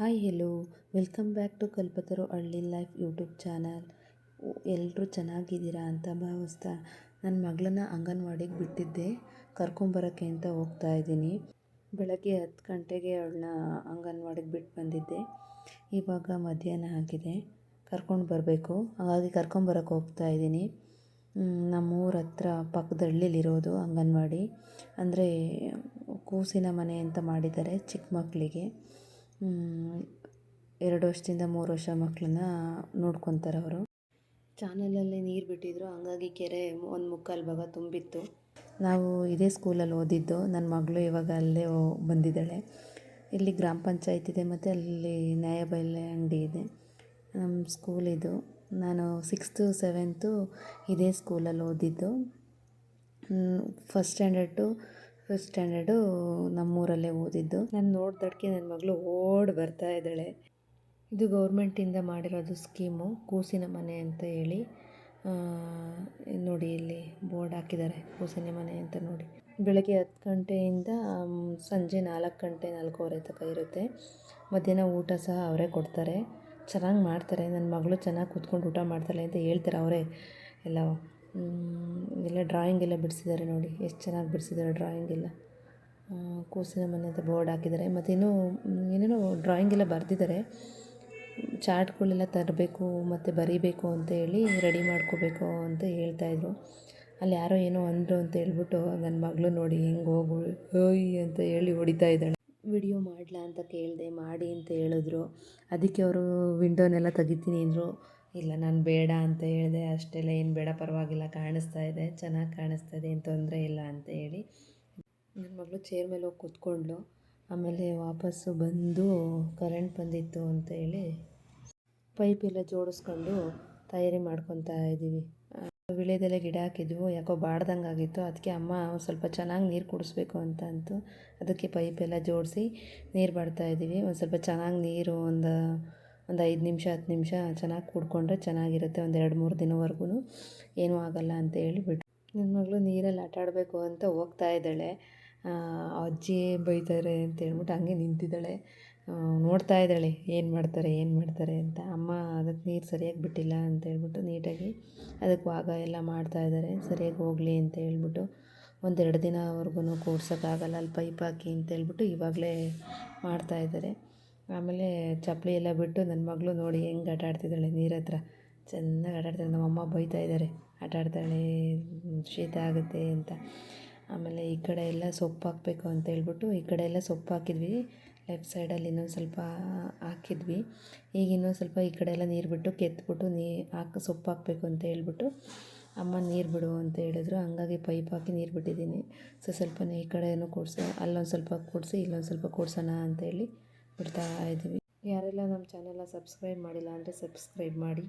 Hi hello, welcome back to Kalpataru Halli life YouTube channel. ಎಲ್ಲರೂ ಚೆನ್ನಾಗಿದ್ದೀರಾ ಅಂತ ಭಾವಿಸ್ತಾ ನನ್ನ ಮಗಳನ್ನ ಅಂಗನವಾಡಿಗೆ ಬಿಟ್ಟಿದ್ದೆ. ಕರ್ಕೊಂಬರೋಕ್ಕೆ ಅಂತ ಹೋಗ್ತಾ ಇದ್ದೀನಿ. ಬೆಳಗ್ಗೆ ಹತ್ತು ಗಂಟೆಗೆ ಅವಳನ್ನ ಅಂಗನವಾಡಿಗೆ ಬಿಟ್ಟು ಬಂದಿದ್ದೆ. ಇವಾಗ ಮಧ್ಯಾಹ್ನ ಆಗಿದೆ. ಕರ್ಕೊಂಡು ಬರಬೇಕು. ಹಾಗಾಗಿ ಕರ್ಕೊಂಬರೋಕ್ಕೆ ಹೋಗ್ತಾ ಇದ್ದೀನಿ. ನಮ್ಮೂರ ಹತ್ರ ಪಕ್ಕದ ಹಳ್ಳಿಲಿರೋದು ಅಂಗನವಾಡಿ. ಅಂದರೆ ಕೂಸಿನ ಮನೆ ಅಂತ ಮಾಡಿದ್ದಾರೆ ಚಿಕ್ಕ ಮಕ್ಕಳಿಗೆ ಎರಡು ವರ್ಷದಿಂದ ಮೂರು ವರ್ಷ ಮಕ್ಕಳನ್ನ ನೋಡ್ಕೊತಾರೆ ಅವರು. ಚಾನಲಲ್ಲಿ ನೀರು ಬಿಟ್ಟಿದ್ರು ಹಂಗಾಗಿ ಕೆರೆ ಒಂದು ಮುಕ್ಕಾಲು ಭಾಗ ತುಂಬಿತ್ತು. ನಾವು ಇದೇ ಸ್ಕೂಲಲ್ಲಿ ಓದಿದ್ದು ನನ್ನ ಮಗಳು ಇವಾಗ ಅಲ್ಲೇ ಬಂದಿದ್ದಾಳೆ. ಇಲ್ಲಿ ಗ್ರಾಮ ಪಂಚಾಯತ್ ಇದೆ ಮತ್ತು ಅಲ್ಲಿ ನ್ಯಾಯಬೆಲೆ ಅಂಗಡಿ ಇದೆ. ನಮ್ಮ ಸ್ಕೂಲ್ ಇದು. ನಾನು ಸಿಕ್ಸ್ತು ಸೆವೆಂತು ಇದೇ ಸ್ಕೂಲಲ್ಲಿ ಓದಿದ್ದು. First standard to first standard ನಮ್ಮೂರಲ್ಲೇ ಓದಿದ್ದು. ನಾನು ನೋಡ್ದಡ್ಕೆ ನನ್ನ ಮಗಳು ಓಡ್ ಬರ್ತಾ ಇದ್ದಾಳೆ. ಇದು ಗೌರ್ಮೆಂಟಿಂದ ಮಾಡಿರೋದು ಸ್ಕೀಮು, ಕೂಸಿನ ಮನೆ ಅಂತ ಹೇಳಿ. ನೋಡಿ ಇಲ್ಲಿ ಬೋರ್ಡ್ ಹಾಕಿದ್ದಾರೆ, ಕೂಸಿನ ಮನೆ ಅಂತ ನೋಡಿ. ಬೆಳಗ್ಗೆ ಹತ್ತು ಗಂಟೆಯಿಂದ ಸಂಜೆ ನಾಲ್ಕು ಗಂಟೆ, ನಾಲ್ಕೂವರೆ ತನಕ ಇರುತ್ತೆ. ಮಧ್ಯಾಹ್ನ ಊಟ ಸಹ ಅವರೇ ಕೊಡ್ತಾರೆ. ಚೆನ್ನಾಗಿ ಮಾಡ್ತಾರೆ. ನನ್ನ ಮಗಳು ಚೆನ್ನಾಗಿ ಕೂತ್ಕೊಂಡು ಊಟ ಮಾಡ್ತಾಳೆ ಅಂತ ಹೇಳ್ತಾರೆ ಅವರೇ. ಎಲ್ಲ ಎಲ್ಲ ಡ್ರಾಯಿಂಗ್ ಎಲ್ಲ ಬಿಡಿಸಿದ್ದಾರೆ ನೋಡಿ. ಎಷ್ಟು ಚೆನ್ನಾಗಿ ಬಿಡಿಸಿದ್ದಾರೆ ಡ್ರಾಯಿಂಗ್ ಎಲ್ಲ. ಕೂಸಿನ ಮನೆ ಅಂತ ಬೋರ್ಡ್ ಹಾಕಿದ್ದಾರೆ ಮತ್ತು ಇನ್ನೂ, ಏನೇನೋ ಡ್ರಾಯಿಂಗ್ ಎಲ್ಲ ಬರೆದಿದ್ದಾರೆ ಚಾರ್ಟ್ಗಳೆಲ್ಲ ತರಬೇಕು ಮತ್ತು ಬರೀಬೇಕು ಅಂತ ಹೇಳಿ ರೆಡಿ ಮಾಡ್ಕೋಬೇಕು ಅಂತ ಹೇಳ್ತಾಯಿದ್ರು ಅಲ್ಲಿ ಯಾರೋ ಏನೋ ಅಂದರು ಅಂತ ಹೇಳ್ಬಿಟ್ಟು ನನ್ನ ಮಗಳು ನೋಡಿ ಹೆಂಗೆ ಹೋಗು ಹೋಯ್ ಅಂತ ಹೇಳಿ ಹೊಡಿತಾ ಇದ್ದಾಳೆ. ವಿಡಿಯೋ ಮಾಡಲಾ ಅಂತ ಕೇಳಿದೆ, ಮಾಡಿ ಅಂತ ಹೇಳಿದ್ರು. ಅದಕ್ಕೆ ಅವರು ವಿಂಡೋನೆಲ್ಲ ತೆಗಿತೀನಿ ಅಂದರು. ಇಲ್ಲ, ನಾನು ಬೇಡ ಅಂತ ಹೇಳಿದೆ, ಅಷ್ಟೆಲ್ಲ ಏನು ಬೇಡ, ಪರವಾಗಿಲ್ಲ, ಕಾಣಿಸ್ತಾ ಇದೆ, ಚೆನ್ನಾಗಿ ಕಾಣಿಸ್ತಾ ಇದೆ, ಏನು ತೊಂದರೆ ಇಲ್ಲ ಅಂತ ಹೇಳಿ ನನ್ನ ಮಗಳು ಚೇರ್ ಮೇಲೆ ಹೋಗಿ ಕೂತ್ಕೊಂಡ್ಳು. ಆಮೇಲೆ ವಾಪಸ್ಸು ಬಂದು ಕರೆಂಟ್ ಬಂದಿತ್ತು ಅಂತ ಹೇಳಿ ಪೈಪ್ ಎಲ್ಲ ಜೋಡಿಸ್ಕೊಂಡು ತಯಾರಿ ಮಾಡ್ಕೊತಾ ಇದ್ದೀವಿ ವಿಳೆದೆಲೆ ಗಿಡ ಹಾಕಿದ್ವು, ಯಾಕೋ ಬಾಡ್ದಂಗೆ ಆಗಿತ್ತು ಅದಕ್ಕೆ ಅಮ್ಮ ಸ್ವಲ್ಪ ಚೆನ್ನಾಗಿ ನೀರು ಕುಡಿಸ್ಬೇಕು ಅಂತ ಅಂತು, ಅದಕ್ಕೆ ಪೈಪೆಲ್ಲ ಜೋಡಿಸಿ ನೀರು ಬಾಡ್ತಾ ಇದ್ದೀವಿ ಒಂದು ಸ್ವಲ್ಪ ಚೆನ್ನಾಗಿ ನೀರು, ಒಂದು ಒಂದು ಐದು ನಿಮಿಷ, ಹತ್ತು ನಿಮಿಷ ಚೆನ್ನಾಗಿ ಕುಡ್ಕೊಂಡ್ರೆ ಚೆನ್ನಾಗಿರುತ್ತೆ ಒಂದು ಎರಡು ಮೂರು ದಿನವರೆಗೂ. ಏನೂ ಆಗೋಲ್ಲ ಅಂತ ಹೇಳಿಬಿಟ್ಟು. ನನ್ನ ಮಗಳು ನೀರಲ್ಲಿ ಆಟ ಆಡಬೇಕು ಅಂತ ಹೋಗ್ತಾ ಇದ್ದಾಳೆ. ಅಜ್ಜಿ ಬೈತಾರೆ ಅಂತ ಹೇಳ್ಬಿಟ್ಟು ಹಂಗೆ ನಿಂತಿದ್ದಾಳೆ. ನೋಡ್ತಾ ಇದ್ದಾಳೆ, ಏನು ಮಾಡ್ತಾರೆ ಏನು ಮಾಡ್ತಾರೆ ಅಂತ. ಅಮ್ಮ ಅದಕ್ಕೆ ನೀರು ಸರಿಯಾಗಿ ಬಿಟ್ಟಿಲ್ಲ ಅಂತ ಹೇಳ್ಬಿಟ್ಟು ನೀಟಾಗಿ ಅದಕ್ಕೆ ವಾಗ ಎಲ್ಲ ಮಾಡ್ತಾ ಇದ್ದಾರೆ. ಸರಿಯಾಗಿ ಹೋಗಲಿ ಅಂತ ಹೇಳ್ಬಿಟ್ಟು ಒಂದೆರಡು ದಿನವರೆಗೂ ಕೂಡ್ಸೋಕ್ಕಾಗಲ್ಲ, ಅಲ್ಲಿ ಪೈಪ್ ಹಾಕಿ ಅಂತ ಹೇಳ್ಬಿಟ್ಟು ಇವಾಗಲೇ ಮಾಡ್ತಾಯಿದ್ದಾರೆ ಆಮೇಲೆ ಚಪ್ಪಲಿ ಎಲ್ಲ ಬಿಟ್ಟು ನನ್ನ ಮಗಳು ನೋಡಿ ಹೆಂಗೆ ಆಟ ಆಡ್ತಿದ್ದಾಳೆ ನೀರ ಹತ್ರ. ಚೆನ್ನಾಗಿ ಆಟ ಆಡ್ತಾಳೆ. ನಮ್ಮಮ್ಮ ಬೈತಾ ಇದ್ದಾರೆ ಆಟ ಆಡ್ತಾಳೆ, ಶೀತ ಆಗುತ್ತೆ ಅಂತ. ಆಮೇಲೆ ಈ ಕಡೆ ಎಲ್ಲ ಸೊಪ್ಪು ಹಾಕಬೇಕು ಅಂತ ಹೇಳ್ಬಿಟ್ಟು ಈ ಕಡೆ ಎಲ್ಲ ಸೊಪ್ಪು ಹಾಕಿದ್ವಿ. ಲೆಫ್ಟ್ ಸೈಡಲ್ಲಿ ಇನ್ನೊಂದು ಸ್ವಲ್ಪ ಹಾಕಿದ್ವಿ. ಈಗ ಇನ್ನೊಂದು ಸ್ವಲ್ಪ ಈ ಕಡೆ ಎಲ್ಲ ನೀರು ಬಿಟ್ಟು ಕೆತ್ತಿಬಿಟ್ಟು ನೀ ಹಾಕಿ, ಸೊಪ್ಪು ಹಾಕಬೇಕು ಅಂತ ಹೇಳ್ಬಿಟ್ಟು ಅಮ್ಮ ನೀರು ಬಿಡು ಅಂತ ಹೇಳಿದ್ರು. ಹಂಗಾಗಿ ಪೈಪ್ ಹಾಕಿ ನೀರು ಬಿಟ್ಟಿದ್ದೀನಿ. ಸೊ ಸ್ವಲ್ಪನೇ ಈ ಕಡೆಯೂ ಕೂಡಿಸಿ, ಅಲ್ಲೊಂದು ಸ್ವಲ್ಪ ಕೂಡಿಸಿ, ಇಲ್ಲೊಂದು ಸ್ವಲ್ಪ ಕೂಡ್ಸೋಣ ಅಂತೇಳಿ ಬಿಡ್ತಾ ಇದ್ದೀವಿ. ಯಾರೆಲ್ಲ ನಮ್ಮ ಚಾನೆಲ್ನ ಸಬ್ಸ್ಕ್ರೈಬ್ ಮಾಡಿಲ್ಲ ಅಂದರೆ ಸಬ್ಸ್ಕ್ರೈಬ್ ಮಾಡಿ.